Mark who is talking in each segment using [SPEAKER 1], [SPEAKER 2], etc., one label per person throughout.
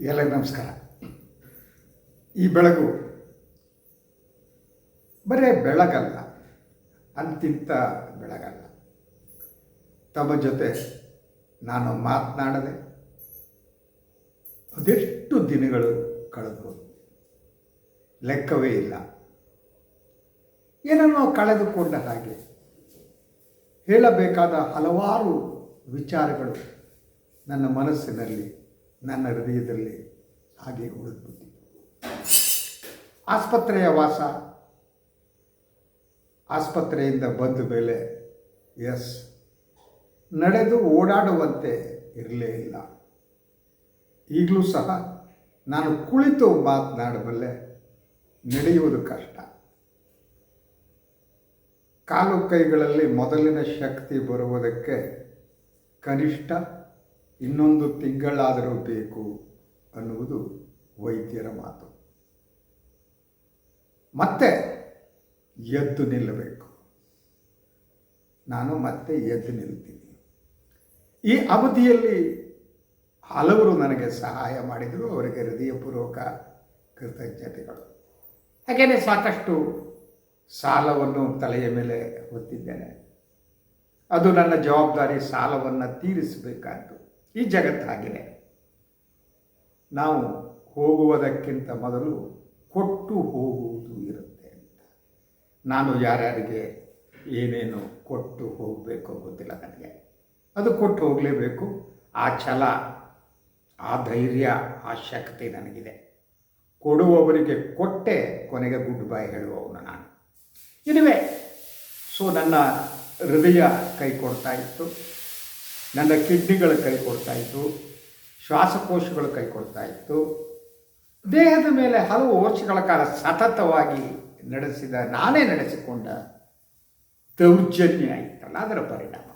[SPEAKER 1] ಎಲ್ಲರಿಗೂ ನಮಸ್ಕಾರ. ಈ ಬೆಳಗು ಬರೇ ಬೆಳಗಲ್ಲ, ಅಂತಿಂತ ಬೆಳಗಲ್ಲ. ತಮ್ಮ ಜೊತೆ ನಾನು ಮಾತನಾಡದೆ ಅದೆಷ್ಟು ದಿನಗಳು ಕಳೆದು ಲೆಕ್ಕವೇ ಇಲ್ಲ. ಏನನ್ನೋ ಕಳೆದುಕೊಂಡ ಹಾಗೆ ಹೇಳಬೇಕಾದ ಹಲವಾರು ವಿಚಾರಗಳು ನನ್ನ ಮನಸ್ಸಿನಲ್ಲಿ ನನ್ನ ಹೃದಯದಲ್ಲಿ ಹಾಗೆ ಉಳಿದ್ಬಿಟ್ಟಿತ್ತು ಆಸ್ಪತ್ರೆಯ ವಾಸ. ಆಸ್ಪತ್ರೆಯಿಂದ ಬಂದ ಮೇಲೆ ಎಸ್ ನಡೆದು ಓಡಾಡುವಂತೆ ಇರಲೇ ಇಲ್ಲ. ಈಗಲೂ ಸಹ ನಾನು ಕುಳಿತು ಮಾತನಾಡಬಲ್ಲೆ ನಡೆಯುವುದು ಕಷ್ಟ. ಕಾಲು ಕೈಗಳಲ್ಲಿ ಮೊದಲಿನ ಶಕ್ತಿ ಬರುವುದಕ್ಕೆ ಕನಿಷ್ಠ ಇನ್ನೊಂದು ತಿಂಗಳಾದರೂ ಬೇಕು ಅನ್ನುವುದು ವೈದ್ಯರ ಮಾತು. ಮತ್ತೆ ಎದ್ದು ನಿಲ್ಲಬೇಕು. ನಾನು ಮತ್ತೆ ಎದ್ದು ನಿಲ್ತೀನಿ. ಈ ಅವಧಿಯಲ್ಲಿ ಹಲವರು ನನಗೆ ಸಹಾಯ ಮಾಡಿದರು. ಅವರಿಗೆ ಹೃದಯಪೂರ್ವಕ ಕೃತಜ್ಞತೆಗಳು. ಹಾಗೆಯೇ ಸಾಕಷ್ಟು ಸಾಲವನ್ನು ತಲೆಯ ಮೇಲೆ ಹೊತ್ತಿದ್ದೇನೆ. ಅದು ನನ್ನ ಜವಾಬ್ದಾರಿ ಸಾಲವನ್ನು ತೀರಿಸಬೇಕಾದ್ದು. ಈ ಜಗತ್ತಾಗಿದೆ. ನಾವು ಹೋಗುವುದಕ್ಕಿಂತ ಮೊದಲು ಕೊಟ್ಟು ಹೋಗುವುದು ಇರುತ್ತೆ ಅಂತ. ನಾನು ಯಾರ್ಯಾರಿಗೆ ಏನೇನು ಕೊಟ್ಟು ಹೋಗಬೇಕು ಗೊತ್ತಿಲ್ಲ ನನಗೆ. ಅದು ಕೊಟ್ಟು ಹೋಗಲೇಬೇಕು. ಆ ಛಲ, ಆ ಧೈರ್ಯ, ಆ ಶಕ್ತಿ ನನಗಿದೆ. ಕೊಡುವವರಿಗೆ ಕೊಟ್ಟೆ ಕೊನೆಗೆ ಗುಡ್ ಬೈ ಹೇಳುವವನು ನಾನು. ಇದುವೇ ಸೊ ನನ್ನ ಹೃದಯ ಕೈ ಕೊಡ್ತಾ ಇತ್ತು. ನನ್ನ ಕಿಡ್ನಿಗಳು ಕೈ ಕೊಡ್ತಾ ಇತ್ತು, ಶ್ವಾಸಕೋಶಗಳು ಕೈ ಕೊಡ್ತಾ ಇತ್ತು. ದೇಹದ ಮೇಲೆ ಹಲವು ವರ್ಷಗಳ ಕಾಲ ಸತತವಾಗಿ ನಡೆಸಿದ ನಾನೇ ನಡೆಸಿಕೊಂಡ ದೌರ್ಜನ್ಯ ಇತ್ತಲ್ಲ, ಅದರ ಪರಿಣಾಮ.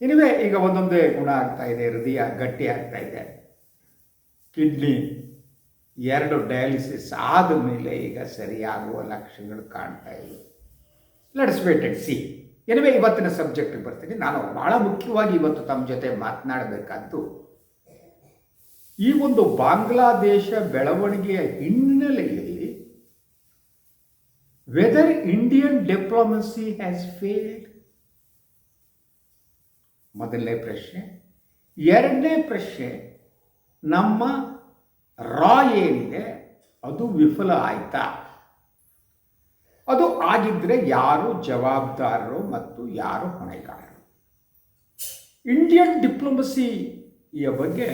[SPEAKER 1] ಇನಿವೆ ಈಗ ಒಂದೊಂದೇ ಗುಣ ಆಗ್ತಾ ಇದೆ, ಹೃದಯ ಗಟ್ಟಿ ಆಗ್ತಾ ಇದೆ. ಕಿಡ್ನಿ ಎರಡು ಡಯಾಲಿಸಿಸ್ ಆದ ಮೇಲೆ ಈಗ ಸರಿಯಾಗುವ ಲಕ್ಷಣಗಳು ಕಾಣ್ತಾ ಇಲ್ಲ ಲೆಟ್ಸ್ ವೇಟ್ ಸಿ ಎನಿವೆ ಇವತ್ತಿನ ಸಬ್ಜೆಕ್ಟಿಗೆ ಬರ್ತೀನಿ. ನಾನು ಬಹಳ ಮುಖ್ಯವಾಗಿ ಇವತ್ತು ತಮ್ಮ ಜೊತೆ ಮಾತನಾಡಬೇಕಾದ್ದು, ಈ ಒಂದು ಬಾಂಗ್ಲಾದೇಶ ಬೆಳವಣಿಗೆಯ ಹಿನ್ನೆಲೆಯಲ್ಲಿ whether Indian diplomacy has failed ಮೊದಲನೇ ಪ್ರಶ್ನೆ. ಎರಡನೇ ಪ್ರಶ್ನೆ, ನಮ್ಮ ರಾ ಏನಿದೆ, ಅದು ವಿಫಲ ಆಯ್ತಾ? ಅದು ಆಗಿದ್ರೆ ಯಾರು ಜವಾಬ್ದಾರರು ಮತ್ತು ಯಾರು ಹೊಣೆಗಾರರು? ಇಂಡಿಯನ್ ಡಿಪ್ಲೊಮಸಿಯ ಬಗ್ಗೆ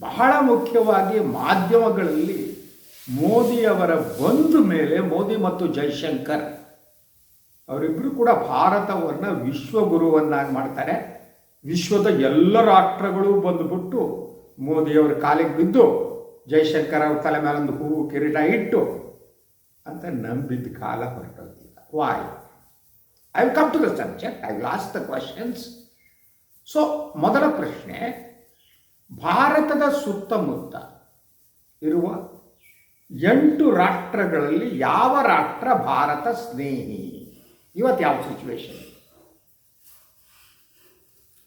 [SPEAKER 1] ಬಹಳ ಮುಖ್ಯವಾಗಿ ಮಾಧ್ಯಮಗಳಲ್ಲಿ ಮೋದಿಯವರ ಬಂದ ಮೇಲೆ ಮೋದಿ ಮತ್ತು ಜೈಶಂಕರ್ ಅವರಿಬ್ಬರು ಕೂಡ ಭಾರತವನ್ನು ವಿಶ್ವಗುರುವನ್ನಾಗಿ ಮಾಡ್ತಾರೆ. ವಿಶ್ವದ ಎಲ್ಲ ರಾಷ್ಟ್ರಗಳು ಬಂದುಬಿಟ್ಟು ಮೋದಿಯವರ ಕಾಲಿಗೆ ಬಿದ್ದು ಜೈಶಂಕರ್ ಅವ್ರ ತಲೆ ಮೇಲೊಂದು ಹೂವು ಕಿರೀಟ ಇಟ್ಟು ಅಂತ ನಂಬಿದ್ದ ಕಾಲ ಹೊರಟೋದಿಲ್ಲ why I come to the subject I ask the questions so ಮೊದಲ ಪ್ರಶ್ನೆ, ಭಾರತದ ಸುತ್ತಮುತ್ತ ಇರುವ ಎಂಟು ರಾಷ್ಟ್ರಗಳಲ್ಲಿ ಯಾವ ರಾಷ್ಟ್ರ ಭಾರತ ಸ್ನೇಹಿ? ಇವತ್ತು ಯಾವ ಸಿಚುವೇಶನ್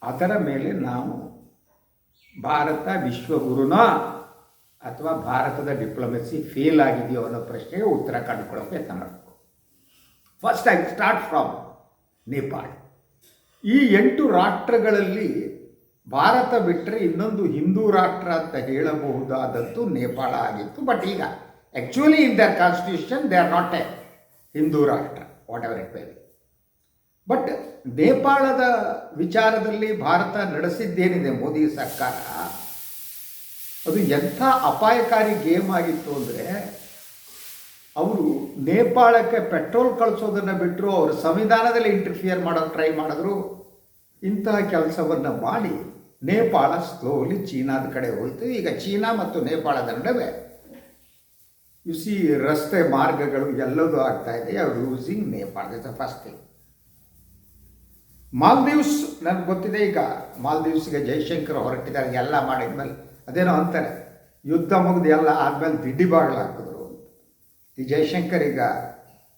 [SPEAKER 1] ಅದರ ಮೇಲೆ ನಾವು ಭಾರತ ವಿಶ್ವಗುರುನ ಅಥವಾ ಭಾರತದ ಡಿಪ್ಲೊಮೆಸಿ ಫೇಲ್ ಆಗಿದೆಯೋ ಅನ್ನೋ ಪ್ರಶ್ನೆಗೆ ಉತ್ತರ ಕಂಡುಕೊಳ್ಳೋಕೆ ಯತ್ನ ಮಾಡಬೇಕು. First I start from Nepal ಈ ಎಂಟು ರಾಷ್ಟ್ರಗಳಲ್ಲಿ ಭಾರತ ಬಿಟ್ಟರೆ ಇನ್ನೊಂದು ಹಿಂದೂ ರಾಷ್ಟ್ರ ಅಂತ ಹೇಳಬಹುದಾದದ್ದು ನೇಪಾಳ ಆಗಿತ್ತು. ಬಟ್ ಈಗ actually in their constitution they are not a Hindu ರಾಷ್ಟ್ರ whatever it very but ನೇಪಾಳದ ವಿಚಾರದಲ್ಲಿ ಭಾರತ ನಡೆಸಿದ್ದೇನಿದೆ ಮೋದಿ ಸರ್ಕಾರ ಅದು ಎಂಥ ಅಪಾಯಕಾರಿ ಗೇಮ್ ಆಗಿತ್ತು ಅಂದರೆ ಅವರು ನೇಪಾಳಕ್ಕೆ ಪೆಟ್ರೋಲ್ ಕಳಿಸೋದನ್ನು ಬಿಟ್ಟರು ಅವರು ಸಂವಿಧಾನದಲ್ಲಿ ಇಂಟರ್ಫಿಯರ್ ಮಾಡೋ ಟ್ರೈ ಮಾಡಿದ್ರು. ಇಂತಹ ಕೆಲಸವನ್ನು ಮಾಡಿ ನೇಪಾಳ ಸ್ಲೋಲಿ ಚೀನಾದ ಕಡೆ ಹೋಯಿತು. ಈಗ ಚೀನಾ ಮತ್ತು ನೇಪಾಳದ ನಡುವೆ ಯು ಸಿ ರಸ್ತೆ ಮಾರ್ಗಗಳು ಎಲ್ಲದೂ ಆಗ್ತಾ ಇದೆ. ಅವ್ರು using Nepal is the first thing Maldives ನನಗೆ ಗೊತ್ತಿದೆ ಈಗ. ಮಾಲ್ದೀವ್ಸ್ಗೆ ಜೈಶಂಕರ್ ಹೊರಟಿದ್ದಾರೆ. ಎಲ್ಲ ಮಾಡಿದ್ಮೇಲೆ ಅದೇನೋ ಅಂತಾರೆ, ಯುದ್ಧ ಮುಗಿದು ಎಲ್ಲ ಆದಮೇಲೆ ದಿಡ್ಡಿ ಬಾಗಿಲು ಹಾಕಿದ್ರು ಈ ಜೈಶಂಕರ್ ಈಗ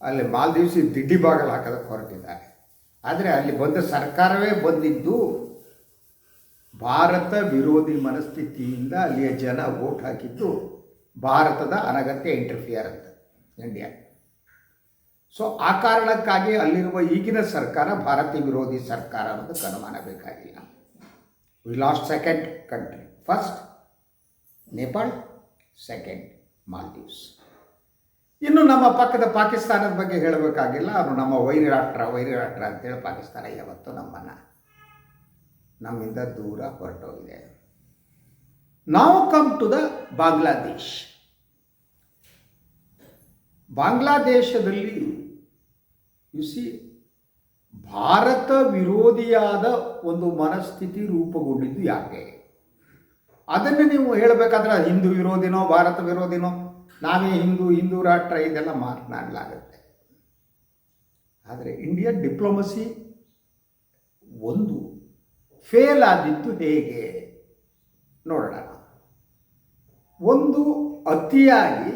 [SPEAKER 1] ಅಲ್ಲಿ ಮಾಲ್ದೀವ್ಸಿ ದಿಡ್ಡಿ ಬಾಗಿಲು ಹಾಕೋದಕ್ಕೆ ಹೊರಟಿದ್ದಾರೆ. ಆದರೆ ಅಲ್ಲಿ ಬಂದ ಸರ್ಕಾರವೇ ಬಂದಿದ್ದು ಭಾರತ ವಿರೋಧಿ ಮನಸ್ಥಿತಿಯಿಂದ ಅಲ್ಲಿಯ ಜನ ಓಟ್ ಹಾಕಿದ್ದು ಭಾರತದ ಅನಗತ್ಯ ಇಂಟರ್ಫಿಯರ್ ಅಂತ ಇಂಡಿಯಾ ಸೊ ಆ ಕಾರಣಕ್ಕಾಗಿ ಅಲ್ಲಿರುವ ಈಗಿನ ಸರ್ಕಾರ ಭಾರತೀಯ ವಿರೋಧಿ ಸರ್ಕಾರ ಅನ್ನೋದಕ್ಕೆ ಅನುಮಾನ ಬೇಕಾಗಿಲ್ಲ. We lost second country first Nepal, second Maldives. ಇನ್ನು ನಮ್ಮ ಪಕ್ಕದ ಪಾಕಿಸ್ತಾನದ ಬಗ್ಗೆ ಹೇಳಬೇಕಾಗಿಲ್ಲ. ಅವರು ನಮ್ಮ ವೈರಿ ರಾಷ್ಟ್ರ ವೈರಿ ರಾಷ್ಟ್ರ ಅಂತೇಳಿ ಪಾಕಿಸ್ತಾನ ಯಾವತ್ತೂ ನಮ್ಮನ್ನು, ನಮ್ಮಿಂದ ದೂರ ಹೊರಟೋಗಿದೆ. ನಾವು ಕಮ್ ಟು ದ ಬಾಂಗ್ಲಾದೇಶ್ ಬಾಂಗ್ಲಾದೇಶದಲ್ಲಿ ಯು ಸಿ ಭಾರತ ವಿರೋಧಿಯಾದ ಒಂದು ಮನಸ್ಥಿತಿ ರೂಪುಗೊಂಡಿದ್ದು ಯಾಕೆ? ಅದನ್ನು ನೀವು ಹೇಳಬೇಕಾದ್ರೆ ಹಿಂದೂ ವಿರೋಧಿನೋ, ಭಾರತ ವಿರೋಧಿನೋ, ನಾವೇ ಹಿಂದೂ ಹಿಂದೂ ರಾಷ್ಟ್ರ, ಇದೆಲ್ಲ ಮಾತನಾಡಲಾಗುತ್ತೆ ಆದರೆ ಇಂಡಿಯನ್ ಡಿಪ್ಲೊಮಸಿ ಒಂದು ಫೇಲ್ ಆದಿತ್ತು ಹೇಗೆ? ನೋಡೋಣ. ಒಂದು ಅತಿಯಾಗಿ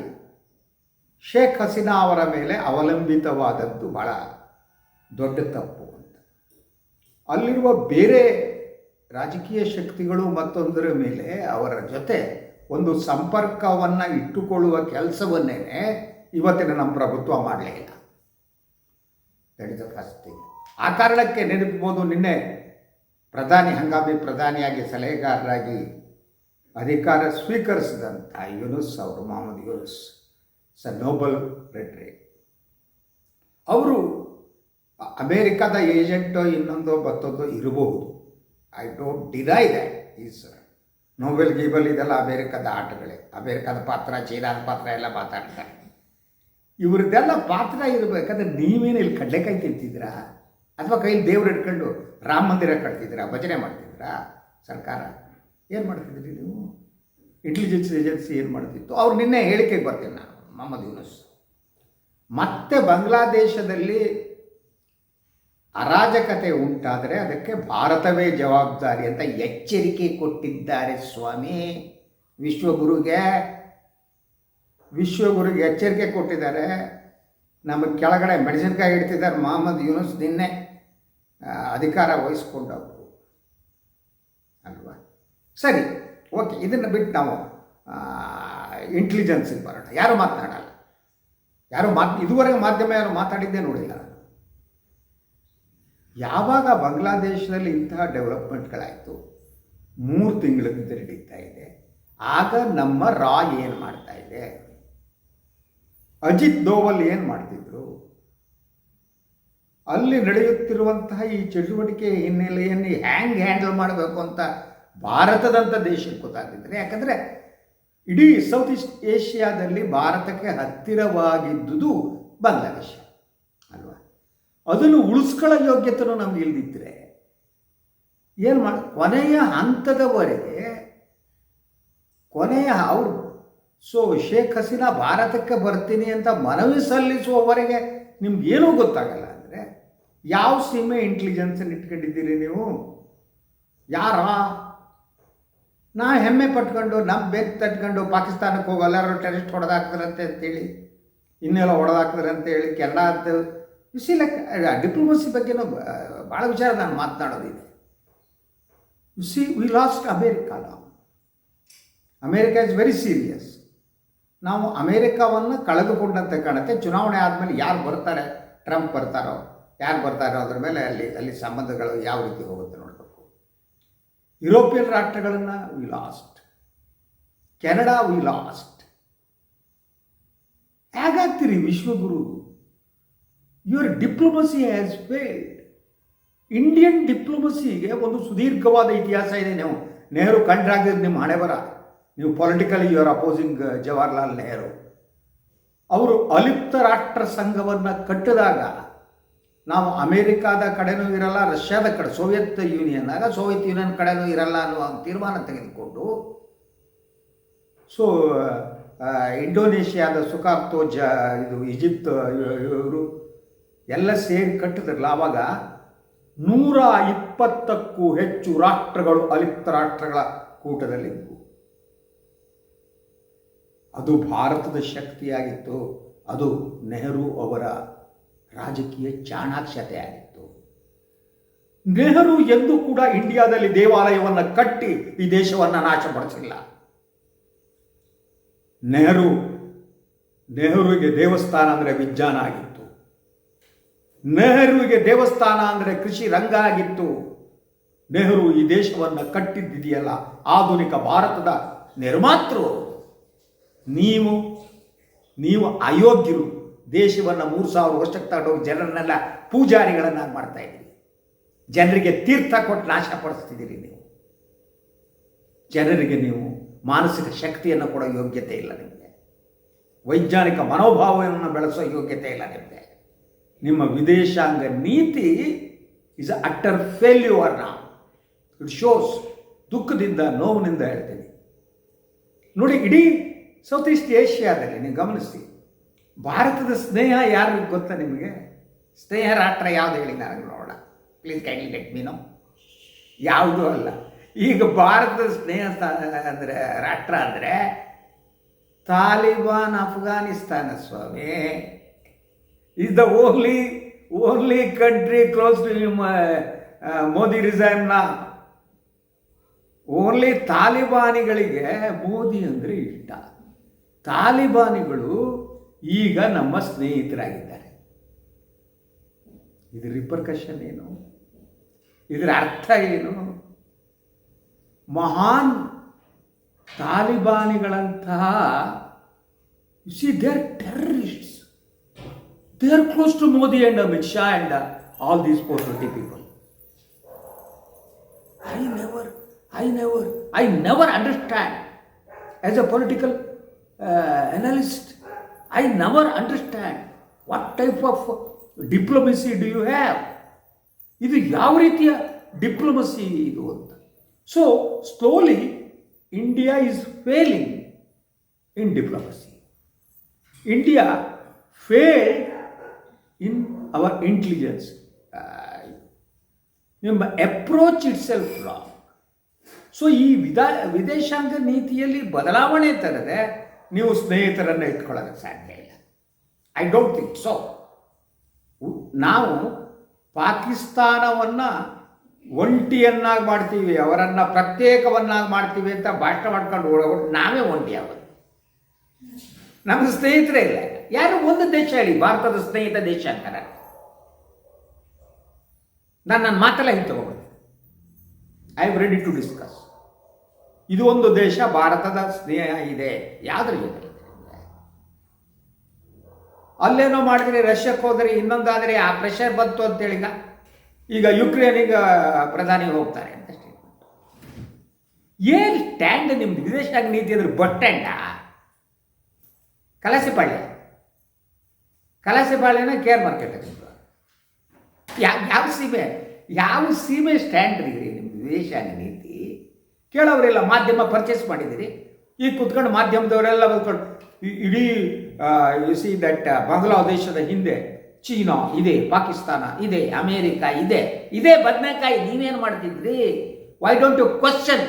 [SPEAKER 1] ಶೇಖ್ ಹಸೀನಾ ಅವರ ಮೇಲೆ ಅವಲಂಬಿತವಾದದ್ದು ಬಹಳ ದೊಡ್ಡ ತಪ್ಪು ಅಂತ. ಅಲ್ಲಿರುವ ಬೇರೆ ರಾಜಕೀಯ ಶಕ್ತಿಗಳು ಮತ್ತೊಂದರ ಮೇಲೆ ಅವರ ಜೊತೆ ಒಂದು ಸಂಪರ್ಕವನ್ನು ಇಟ್ಟುಕೊಳ್ಳುವ ಕೆಲಸವನ್ನೇ ಇವತ್ತಿನ ನಮ್ಮ ಪ್ರಭುತ್ವ ಮಾಡಲೇ ಇಲ್ಲ. ಥಿಂಗ್ ಆ ಕಾರಣಕ್ಕೆ ನೆನಪಬಹುದು ನಿನ್ನೆ ಪ್ರಧಾನಿ, ಹಂಗಾಮಿ ಪ್ರಧಾನಿಯಾಗಿ ಸಲಹೆಗಾರರಾಗಿ ಅಧಿಕಾರ ಸ್ವೀಕರಿಸಿದಂಥ ಯುನುಸ್ ಅವರು, ಮೊಹಮ್ಮದ್ ಯುನುಸ್ ಸ ನೋಬಲ್ ರೆಟ್ರಿ ಅವರು ಅಮೇರಿಕಾದ ಏಜೆಂಟೋ ಇನ್ನೊಂದು ಮತ್ತೊಂದು ಇರಬಹುದು. I don't deny that is Nobel Goebbels ಇದೆಲ್ಲ ಅಮೇರಿಕಾದ ಆಟಗಳೇ. ಅಮೇರಿಕದ ಪಾತ್ರ, ಚೀನಾದ ಪಾತ್ರ ಎಲ್ಲ ಮಾತಾಡ್ತಾರೆ. ಇವ್ರದ್ದೆಲ್ಲ ಪಾತ್ರ ಇರಬೇಕಂದ್ರೆ ನೀವೇನು ಇಲ್ಲಿ ಕಡಲೆಕಾಯಿ ತಿಂತಿದ್ದೀರಾ? ಅಥವಾ ಕೈಲಿ ದೇವ್ರು ಇಟ್ಕೊಂಡು ರಾಮ ಮಂದಿರ ಕಟ್ತಿದ್ದೀರಾ? ಭಜನೆ ಮಾಡ್ತಿದ್ದೀರಾ? ಸರ್ಕಾರ, ಏನು ಮಾಡ್ತಿದ್ದೀರಿ ನೀವು? ಇಂಟೆಲಿಜೆನ್ಸ್ ಏಜೆನ್ಸಿ ಏನು ಮಾಡ್ತಿತ್ತು? ಅವ್ರು ನಿನ್ನೆ ಹೇಳಿಕೆಗೆ ಬರ್ತೀನಿ ನಾನು, ಮೊಹಮ್ಮದ್ ಯೂನಸ್. ಮತ್ತೆ ಬಾಂಗ್ಲಾದೇಶದಲ್ಲಿ ಅರಾಜಕತೆ ಉಂಟಾದರೆ ಅದಕ್ಕೆ ಭಾರತವೇ ಜವಾಬ್ದಾರಿ ಅಂತ ಎಚ್ಚರಿಕೆ ಕೊಟ್ಟಿದ್ದಾರೆ ಸ್ವಾಮಿ. ವಿಶ್ವಗುರುಗೆ ವಿಶ್ವಗುರುಗೆ ಎಚ್ಚರಿಕೆ ಕೊಟ್ಟಿದ್ದಾರೆ. ನಮ್ಮ ಕೆಳಗಡೆ ಮೆಣಸಿನ್ಕಾಯಿ ಇಡ್ತಿದ್ದಾರೆ ಮೊಹಮ್ಮದ್ ಯೂನುಸ್ ನಿನ್ನೆ. ಅಧಿಕಾರ ವಹಿಸ್ಕೊಂಡವರು. ಅಲ್ವಾ? ಸರಿ, ಓಕೆ, ಇದನ್ನು ಬಿಟ್ಟು ನಾವು ಇಂಟೆಲಿಜೆನ್ಸಿಗೆ ಬರೋಣ. ಯಾರು ಮಾತನಾಡಲ್ಲ? ಯಾರು ಮಾತು, ಇದುವರೆಗೆ ಮಾಧ್ಯಮ ಯಾರು ಮಾತಾಡಿದ್ದೇ ನೋಡಿಲ್ಲ. ಯಾವಾಗ ಬಾಂಗ್ಲಾದೇಶದಲ್ಲಿ ಇಂತಹ ಡೆವಲಪ್ಮೆಂಟ್ಗಳಾಯಿತು? ಮೂರು ತಿಂಗಳಿಂದ ನಡೀತಾ ಇದೆ. ಆಗ ನಮ್ಮ ರಾ ಏನು ಮಾಡ್ತಾ ಇದೆ? ಅಜಿತ್ ದೋವಲ್ ಏನು ಮಾಡ್ತಿದ್ರು? ಅಲ್ಲಿ ನಡೆಯುತ್ತಿರುವಂತಹ ಈ ಚಟುವಟಿಕೆ ಹಿನ್ನೆಲೆಯನ್ನು ಹ್ಯಾಂಗ್ ಹ್ಯಾಂಡಲ್ ಮಾಡಬೇಕು ಅಂತ ಭಾರತದಂಥ ದೇಶಕ್ಕೆ ಗೊತ್ತಾಗ್ತಿದ್ರೆ, ಯಾಕಂದರೆ ಇಡೀ ಸೌತ್ ಈಸ್ಟ್ ಏಷ್ಯಾದಲ್ಲಿ ಭಾರತಕ್ಕೆ ಹತ್ತಿರವಾಗಿದ್ದುದು ಬಾಂಗ್ಲಾದೇಶ. ಅದನ್ನು ಉಳಿಸ್ಕೊಳ್ಳೋ ಯೋಗ್ಯತೆನೂ ನಮ್ಗೆ ಇಲ್ದಿದ್ರೆ ಏನು ಮಾಡಿ, ಕೊನೆಯ ಹಂತದವರೆಗೆ ಕೊನೆಯ ಅವರು, ಸೊ, ಶೇಖ್ ಹಸೀನಾ ಭಾರತಕ್ಕೆ ಬರ್ತೀನಿ ಅಂತ ಮನವಿ ಸಲ್ಲಿಸುವವರೆಗೆ ನಿಮ್ಗೇನೂ ಗೊತ್ತಾಗಲ್ಲ ಅಂದರೆ ಯಾವ ಸೀಮೆ ಇಂಟೆಲಿಜೆನ್ಸನ್ನು ಇಟ್ಕೊಂಡಿದ್ದೀರಿ ನೀವು? ಯಾರ? ನಾ ಹೆಮ್ಮೆ ಪಟ್ಕೊಂಡು ನಮ್ಮ ಬೆನ್ನು ತಟ್ಕೊಂಡು ಪಾಕಿಸ್ತಾನಕ್ಕೆ ಹೋಗಿ ಎಲ್ಲರೂ ಟೆರಿಸ್ಟ್ ಹೊಡೆದಾಕ್ತಾರಂತೆ ಅಂತೇಳಿ, ಇನ್ನೆಲ್ಲ ಹೊಡೆದಾಕ್ತಾರಂತೇಳಿ ಅಂತೇಳಿ ಕೆನಡಾ ಅಂತ ಸಿ ಲೈಕ್ ಡಿಪ್ಲೊಮಸಿ ಬಗ್ಗೆನೂ ಭಾಳ ವಿಚಾರ ನಾನು ಮಾತನಾಡೋದಿದೆ. You see we lost America ನಾವು ಅಮೇರಿಕಾ ಇಸ್ ವೆರಿ ಸೀರಿಯಸ್ ನಾವು ಅಮೇರಿಕಾವನ್ನು ಕಳೆದುಕೊಂಡಂತೆ ಕಾಣುತ್ತೆ. ಚುನಾವಣೆ ಆದಮೇಲೆ ಯಾರು ಬರ್ತಾರೆ? ಟ್ರಂಪ್ ಬರ್ತಾರೋ? ಯಾರು ಬರ್ತಾರೋ ಅದ್ರ ಮೇಲೆ ಅಲ್ಲಿ ಅಲ್ಲಿ ಸಂಬಂಧಗಳು ಯಾವ ರೀತಿ ಹೋಗುತ್ತೆ ನೋಡಬೇಕು. ಯುರೋಪಿಯನ್ ರಾಷ್ಟ್ರಗಳನ್ನು we lost Canada we lost ಹೇಗಾಗ್ತೀರಿ ವಿಶ್ವಗುರು? Your diplomacy has failed Indian ಡಿಪ್ಲೊಮಸಿಗೆ ಒಂದು ಸುದೀರ್ಘವಾದ ಇತಿಹಾಸ ಇದೆ ನೀವು. ನೆಹರು ಕಂಡ್ರಾಗಿದ್ದು ನಿಮ್ಮ ಹಣೆ ಬರ. ನೀವು politically you are opposing Jawaharlal Nehru. ಅವರು ಅಲಿಪ್ತ ರಾಷ್ಟ್ರ ಸಂಘವನ್ನು ಕಟ್ಟಿದಾಗ ನಾವು ಅಮೇರಿಕಾದ ಕಡೆನೂ ಇರಲ್ಲ, ರಷ್ಯಾದ ಕಡೆ, ಸೋವಿಯತ್ ಯೂನಿಯನ್ನಾಗ ಸೋವಿಯತ್ ಯೂನಿಯನ್ ಕಡೆನೂ ಇರಲ್ಲ ಅನ್ನುವ ತೀರ್ಮಾನ ತೆಗೆದುಕೊಂಡು, ಸೊ ಇಂಡೋನೇಷ್ಯಾದ ಸುಖಾಪ್ತೋ ಜ, ಇದು ಈಜಿಪ್ಟ್ ಇವರು ಎಲ್ಲ ಸೇರಿ ಕಟ್ಟಿದ್ರಲ್ಲ ಆವಾಗ ನೂರ ಇಪ್ಪತ್ತಕ್ಕೂ ಹೆಚ್ಚು ರಾಷ್ಟ್ರಗಳು ಅಲಿಪ್ತ ರಾಷ್ಟ್ರಗಳ ಕೂಟದಲ್ಲಿದ್ದವು ಅದು ಭಾರತದ ಶಕ್ತಿಯಾಗಿತ್ತು, ಅದು ನೆಹರು ಅವರ ರಾಜಕೀಯ ಚಾಣಾಕ್ಷತೆ ಆಗಿತ್ತು ನೆಹರು ಎಂದು ಕೂಡ ಇಂಡಿಯಾದಲ್ಲಿ ದೇವಾಲಯವನ್ನು ಕಟ್ಟಿ ಈ ದೇಶವನ್ನು ನಾಶಪಡಿಸಿಲ್ಲ. ನೆಹರು, ನೆಹರುಗೆ ದೇವಸ್ಥಾನ ಅಂದರೆ ವಿಜ್ಞಾನ ಆಗಿತ್ತು. ನೆಹರುವಿಗೆ ದೇವಸ್ಥಾನ ಅಂದರೆ ಕೃಷಿ ರಂಗ ಆಗಿತ್ತು. ನೆಹರು ಈ ದೇಶವನ್ನು ಕಟ್ಟಿದ್ದಿದೆಯಲ್ಲ, ಆಧುನಿಕ ಭಾರತದ ನಿರ್ಮಾತೃ. ನೀವು ನೀವು ಅಯೋಗ್ಯರು. ದೇಶವನ್ನು ಮೂರು ಸಾವಿರ ವರ್ಷಕ್ಕೆ ತಗೊಂಡೋಗಿ ಜನರನ್ನೆಲ್ಲ ಪೂಜಾರಿಗಳನ್ನಾಗಿ ಮಾಡ್ತಾ ಇದ್ದೀರಿ. ಜನರಿಗೆ ತೀರ್ಥ ಕೊಟ್ಟು ನಾಶಪಡಿಸ್ತಿದ್ದೀರಿ ನೀವು. ಜನರಿಗೆ ನೀವು ಮಾನಸಿಕ ಶಕ್ತಿಯನ್ನು ಕೊಡೋ ಯೋಗ್ಯತೆ ಇಲ್ಲ ನಿಮಗೆ. ವೈಜ್ಞಾನಿಕ ಮನೋಭಾವವನ್ನು ಬೆಳೆಸೋ ಯೋಗ್ಯತೆ ಇಲ್ಲ ನಿಮಗೆ. ನಿಮ್ಮ ವಿದೇಶಾಂಗ ನೀತಿ ಇಸ್ ಅಟ್ಟರ್ ಫೇಲ್ಯೂರ್ ನಾ ಇಟ್ ಶೋಸ್ ದುಃಖದಿಂದ, ನೋವಿನಿಂದ ಹೇಳ್ತೀನಿ. ನೋಡಿ, ಇಡೀ ಸೌತ್ ಈಸ್ಟ್ ಏಷ್ಯಾದಲ್ಲಿ ನೀವು ಗಮನಿಸಿ. ಭಾರತದ ಸ್ನೇಹ ಯಾರು ಗೊತ್ತಾ ನಿಮಗೆ? ಸ್ನೇಹ ರಾಷ್ಟ್ರ ಯಾವುದು ಹೇಳಿ ನಾನು ನೋಡೋಣ. Please kindly let me know ಯಾವುದೂ ಅಲ್ಲ. ಈಗ ಭಾರತದ ಸ್ನೇಹ ಅಂದರೆ, ರಾಷ್ಟ್ರ ಅಂದರೆ, ತಾಲಿಬಾನ್, ಅಫ್ಘಾನಿಸ್ತಾನ ಸ್ವಾಮಿ. Is the only only country close to Modi ರಿಸೈನ್ನ only ತಾಲಿಬಾನಿಗಳಿಗೆ ಮೋದಿ ಅಂದರೆ ಇಷ್ಟ. ತಾಲಿಬಾನಿಗಳು ಈಗ ನಮ್ಮ ಸ್ನೇಹಿತರಾಗಿದ್ದಾರೆ. ಇದು ರಿಪರ್ಕಷನ್ ಏನು? ಇದರ ಅರ್ಥ ಏನು? ಮಹಾನ್ ತಾಲಿಬಾನಿಗಳಂತಹ see they are They are close to Modi and Amit Shah and all these four twenty people I never, I never, I never understand. As a political uh, analyst, I never understand what type of diplomacy do you have. ಇದು ಯಾವ ರೀತಿಯ diplomacy ಇದು ಅಂತ so slowly India is failing in diplomacy India failed in our intelligence ನಿಮ್ಮ approach itself wrong so ಈ ವಿದಾ, ವಿದೇಶಾಂಗ ನೀತಿಯಲ್ಲಿ ಬದಲಾವಣೆ ತರದೆ ನೀವು ಸ್ನೇಹಿತರನ್ನು ಇಟ್ಕೊಳ್ಳೋದಕ್ಕೆ ಸಾಧ್ಯ ಇಲ್ಲ. ಐ ಡೋಂಟ್ ಥಿಂಕ್ ಸೊ ನಾವು ಪಾಕಿಸ್ತಾನವನ್ನು ಒಂಟಿಯನ್ನಾಗಿ ಮಾಡ್ತೀವಿ, ಅವರನ್ನು ಪ್ರತ್ಯೇಕವನ್ನಾಗಿ ಮಾಡ್ತೀವಿ ಅಂತ ಭಾಷಣ ಮಾಡ್ಕೊಂಡು ಓಡೋಗ್ಬಿಟ್ಟು ನಾವೇ ಒಂಟಿ ಆಗೋದು ನಮ್ಮ ಸ್ನೇಹಿತರೇ ಇಲ್ಲ. ಯಾರು ಒಂದು ದೇಶ ಹೇಳಿ? ಭಾರತದ ಸ್ನೇಹಿತ ದೇಶ ಅಂತಾರೆ ನಾನು. ನನ್ನ ಮಾತೆಲ್ಲ ಹಿಂಗೆ ತಗೋಬೋದು I am ready to discuss ಇದು ಒಂದು ದೇಶ, ಭಾರತದ ಸ್ನೇಹ ಇದೆ. ಯಾವುದ್ರ ಜೊತೆ? ಅಲ್ಲೇನೋ ಮಾಡಿದ್ರೆ ರಷ್ಯಾಕ್ಕೆ ಹೋದರೆ, ಇನ್ನೊಂದಾದರೆ ಆ ಪ್ರೆಷರ್ ಬಂತು ಅಂತೇಳಿ ಈಗ ಯುಕ್ರೇನಿಗೆ ಪ್ರಧಾನಿ ಹೋಗ್ತಾರೆ ಅಂತ ಸ್ಟೇಟ್ಮೆಂಟ್ ಏನು ಸ್ಟ್ಯಾಂಡ್ ನಿಮ್ದು? ವಿದೇಶಾಂಗ ನೀತಿ ಅಂದ್ರೆ ಕಲಸಿ ಸ್ಟ್ಯಾಂಡಾ ಕಲಸಿಪಾಳ್ಯ ಕೆ ಕೇರ್ ಮಾರ್ಕೆಟ್ ಯಾವ ಯಾವ ಸೀಮೆ ಯಾವ ಸೀಮೆ ಸ್ಟ್ಯಾಂಡ್ ರೀ ನಿಮ್ಮ ವಿದೇಶಾಂಗ ನೀತಿ? ಕೇಳೋರೆಲ್ಲ ಮಾಧ್ಯಮ ಪರ್ಚೇಸ್ ಮಾಡಿದ್ದೀರಿ. ಈಗ ಕುತ್ಕೊಂಡು ಮಾಧ್ಯಮದವರೆಲ್ಲ ಬಂದ್ಕೊಂಡು ಇಡೀ ಯು ಸಿ ದಟ್ ಬಾಂಗ್ಲಾದೇಶದ ಹಿಂದೆ ಚೀನಾ ಇದೆ, ಪಾಕಿಸ್ತಾನ ಇದೆ, ಅಮೇರಿಕ ಇದೆ, ಇದೇ ಬದನೆಕಾಯಿ ನೀವೇನು ಮಾಡ್ತಿದ್ರಿ? ವೈ ಡೋಂಟ್ ಯು ಕ್ವಶನ್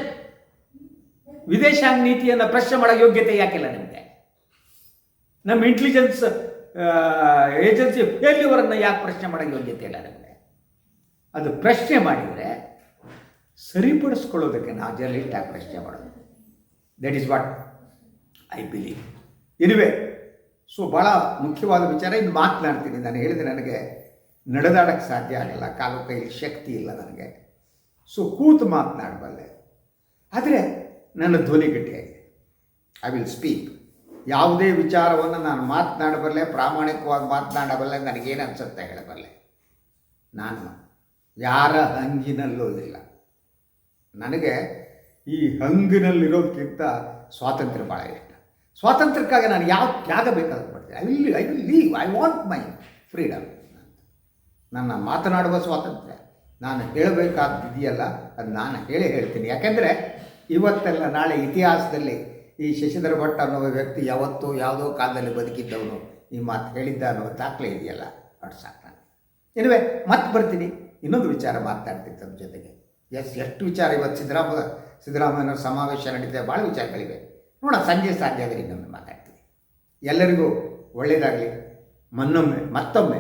[SPEAKER 1] ವಿದೇಶಾಂಗ ನೀತಿಯನ್ನು ಪ್ರಶ್ನೆ ಮಾಡೋ ಯೋಗ್ಯತೆ ಯಾಕಿಲ್ಲ ನಿಮಗೆ? ನಮ್ಮ ಇಂಟೆಲಿಜೆನ್ಸ್ ಏಜೆನ್ಸಿ ಎಲ್ಲಿವರನ್ನು ಯಾಕೆ ಪ್ರಶ್ನೆ ಮಾಡೋ ಯೋಗ್ಯತೆ ಇಲ್ಲ ನಮಗೆ? ಅದು ಪ್ರಶ್ನೆ ಮಾಡಿದರೆ ಸರಿಪಡಿಸ್ಕೊಳ್ಳೋದಕ್ಕೆ ನಾವು ಜರ್ನಲಿಸ್ಟ್ ಪ್ರಶ್ನೆ ಮಾಡೋದು. That is what I believe ಇರುವೆ ಸೊ ಭಾಳ ಮುಖ್ಯವಾದ ವಿಚಾರ, ಇನ್ನು ಮಾತನಾಡ್ತೀನಿ. ನಾನು ಹೇಳಿದೆ ನನಗೆ ನಡೆದಾಡಕ್ಕೆ ಸಾಧ್ಯ ಆಗಲ್ಲ, ಕಾಲು ಕೈಯಲ್ಲಿ ಶಕ್ತಿ ಇಲ್ಲ ನನಗೆ. ಸೊ ಕೂತು ಮಾತನಾಡಬಲ್ಲೆ. ಆದರೆ ನನ್ನ ಧ್ವನಿ ಗಟ್ಟಿಯಾಗಿದೆ. ಐ ವಿಲ್ ಸ್ಪೀಕ್ ಯಾವುದೇ ವಿಚಾರವನ್ನು ನಾನು ಮಾತನಾಡಬಲ್ಲೆ ಪ್ರಾಮಾಣಿಕವಾಗಿ ಮಾತನಾಡಬಲ್ಲೆ ನನಗೇನು ಅನಿಸುತ್ತೆ ಹೇಳಬಲ್ಲೆ ನಾನು ಯಾರ ಹಂಗಿನಲ್ಲೂ ಇಲ್ಲ. ನನಗೆ ಈ ಹಂಗಿನಲ್ಲಿರೋದಕ್ಕಿಂತ ಸ್ವಾತಂತ್ರ್ಯ ಭಾಳ ಇಷ್ಟ. ಸ್ವಾತಂತ್ರ್ಯಕ್ಕಾಗಿ ನಾನು ಯಾವ ತ್ಯಾಗ ಬೇಕಾದ್ರೂ ಮಾಡ್ತೀನಿ. I will I will leave I want my freedom ನನ್ನ ಮಾತನಾಡುವ ಸ್ವಾತಂತ್ರ್ಯ, ನಾನು ಹೇಳಬೇಕಾದಿದೆಯಲ್ಲ ಅದು ನಾನು ಹೇಳೇ ಹೇಳ್ತೀನಿ. ಯಾಕೆಂದರೆ ಇವತ್ತೆಲ್ಲ ನಾಳೆ ಇತಿಹಾಸದಲ್ಲಿ ಈ ಶಶಿಧರ ಭಟ್ ಅನ್ನೋ ವ್ಯಕ್ತಿ ಯಾವತ್ತೂ ಯಾವುದೋ ಕಾಲದಲ್ಲಿ ಬದುಕಿದ್ದವನು. ಈ ಮಾತು ಹೇಳಿದ್ದ ಅನ್ನೋ ದಾಖಲೆ ಇದೆಯಲ್ಲ ಅಷ್ಟು ಸಾಕು ನಾನು ಮತ್ತೆ ಬರ್ತೀನಿ. ಇನ್ನೊಂದು ವಿಚಾರ ಮಾತಾಡ್ತಿತ್ತು ತಮ್ಮ ಜೊತೆಗೆ. ಎಸ್ ಎಷ್ಟು ವಿಚಾರ ಇವತ್ತು ಸಿದ್ದರಾಮ, ಸಿದ್ದರಾಮಯ್ಯನವರ ಸಮಾವೇಶ ನಡೀತಾ ಭಾಳ ವಿಚಾರಗಳಿವೆ. ನೋಡೋಣ, ಸಂಜೆ ಸಾಧ್ಯ ಆದರೆ ಇನ್ನೊಮ್ಮೆ ಮಾತಾಡ್ತೀನಿ. ಎಲ್ಲರಿಗೂ ಒಳ್ಳೆಯದಾಗಲಿ ಮನ್ನೊಮ್ಮೆ, ಮತ್ತೊಮ್ಮೆ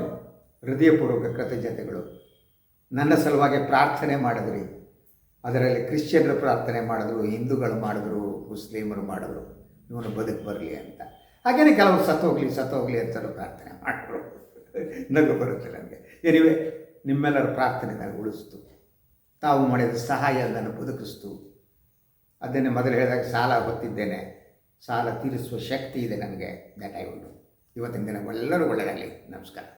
[SPEAKER 1] ಹೃದಯಪೂರ್ವಕ ಕೃತಜ್ಞತೆಗಳು. ನನ್ನ ಸಲುವಾಗಿ ಪ್ರಾರ್ಥನೆ ಮಾಡಿದ್ರಿ. ಅದರಲ್ಲಿ ಕ್ರಿಶ್ಚಿಯನ್ರು ಪ್ರಾರ್ಥನೆ ಮಾಡಿದ್ರು, ಹಿಂದೂಗಳು ಮಾಡಿದ್ರು, ಮುಸ್ಲಿಮರು ಮಾಡಿದ್ರು. ಇವನು ಬದುಕು ಬರಲಿ ಅಂತ. ಹಾಗೇನೆ ಕೆಲವರು ಸತ್ತೋಗ್ಲಿ ಸತ್ತೋಗ್ಲಿ ಅಂತಲೂ ಪ್ರಾರ್ಥನೆ ಮಾಡಿದ್ರು. ನಗು ಬರುತ್ತೆ ನನಗೆ ಎನಿವೆ ನಿಮ್ಮೆಲ್ಲರ ಪ್ರಾರ್ಥನೆ ನನಗೆ ಉಳಿಸ್ತು. ತಾವು ಮಾಡಿದ ಸಹಾಯ ನಾನು ಬದುಕಿಸ್ತು. ಅದನ್ನೇ ಮೊದಲು ಹೇಳಿದಾಗ ಸಾಲ ಹೊತ್ತಿದ್ದೇನೆ. ಸಾಲ ತೀರಿಸುವ ಶಕ್ತಿ ಇದೆ ನನಗೆ ಐ ಉಂಟು ಇವತ್ತಿನ ದಿನ ಎಲ್ಲರೂ ಒಳ್ಳೆಯದಾಗಲಿ. ನಮಸ್ಕಾರ.